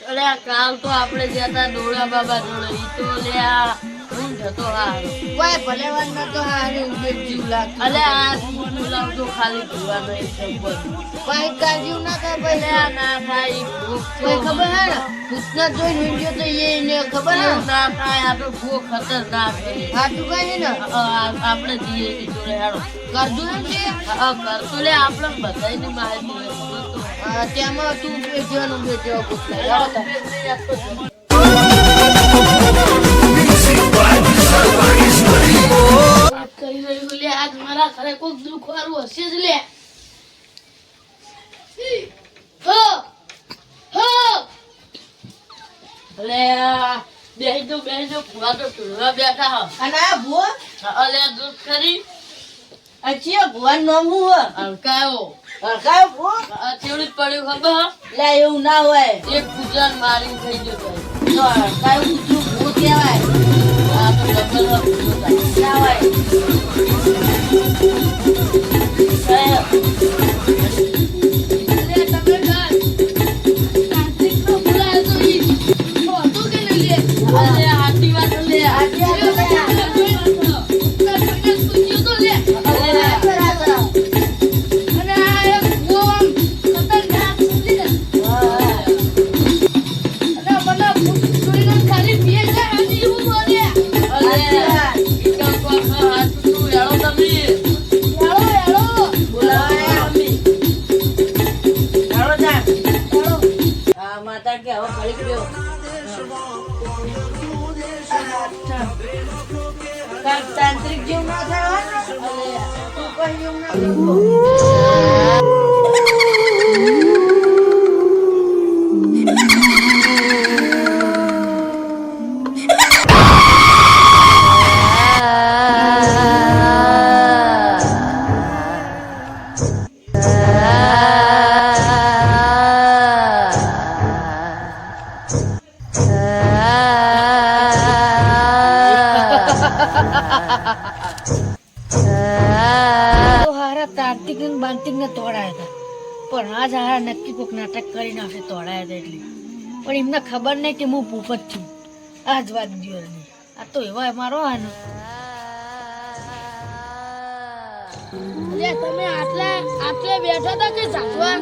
અરે આ કાલ તો આપણે ગયા તા ડોળા બાબા જોડે ઈ તો લે આ હું જતો હારો. કોઈ ભલે વાત નતો હારે ઉભે જીવ લાગ અલે આ બોલાવ તો ખાલી જોવાનો એક શબ્દ કોઈ કાજીવ ના થાય ભલે આ ના થાય તો કોઈ ખબર હે ને? ભૂતના જોઈને ઊંઘ્યો તો એ ને ખબર હે ના? થાય આ તો ભૂખ ખતરનાક છે. હાટું કઈ હે ને આપણે જઈએ જોડે હારો કરજો ને તે કરતો લે આપણે બધાની માહિતી તો તેમાં તું બેઠ્યો ને બેઠ્યો ભૂતના જાઓ તાર. વાત કરી રહ્યું લે આજ મારા ઘરે કોઈક દુઃખ વાળું હશે જ લે. હો હો. લે બેહી દો બેહી દો ભૂવા તો ટોળવા બેઠા હો. અને આ ભૂવા? અલે દૂધ કરી નામ હું હે? હલકાયો હરખાયો ભૂવો? ચેવડી પડ્યું ખબર? લે એવું ના હોય. એક ગુજરાત મારી થઈ ગયો તો હરખાયું કૂતરું ભૂવો કહેવાય. આ તો જંગલ ના હોય. હાથી કે હવે ફરી ગયો કાંઈક તાંત્રિક જેવું ના થાય હો ને? તું કોઈ જેવું ના હારા તાંત્રિક ને બાંતિક ને તોડાયા હતા. પણ આજ હારા નક્કી કોઈક નાટક કરી નાખશે તોડાયા હતા એટલે. પણ એમને ખબર નહીં કે હું ભૂપત છું. આ જ વાત દિવસની આ તો એવા મારો આનો. તમે આટલા, આટલે બેઠા હતા કે સાચવા?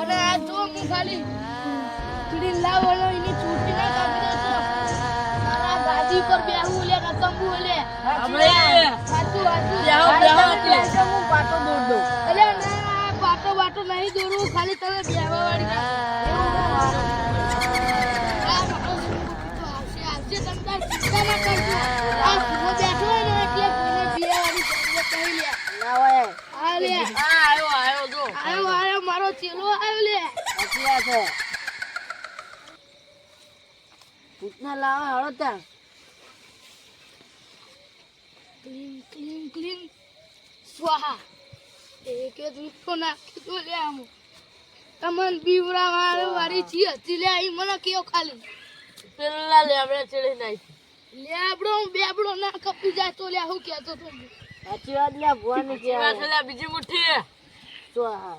અને આ જો હું ખાલી. લાવવાનો એની નહીં આવ્યો આવ્યો આયો આયો મારો ચેલો આયો લે. ભૂતના લાવા હળો ત્યાં ક્લીન ક્લીન ક્લીન સ્વાહા એક જ રૂપો નાખી દો લે આમ. તમન બીવરા વાળો વાળી છી હતી લે ઈ મને કયો ખાલી. પેલા લે આપણે ચડી નાખી. લેબડો બેબડો ના કપી જાય તો લે હું કહેતો તો. સાચી વાત લે ભુવાની કે બીજી મુઠ્ઠી. તો હા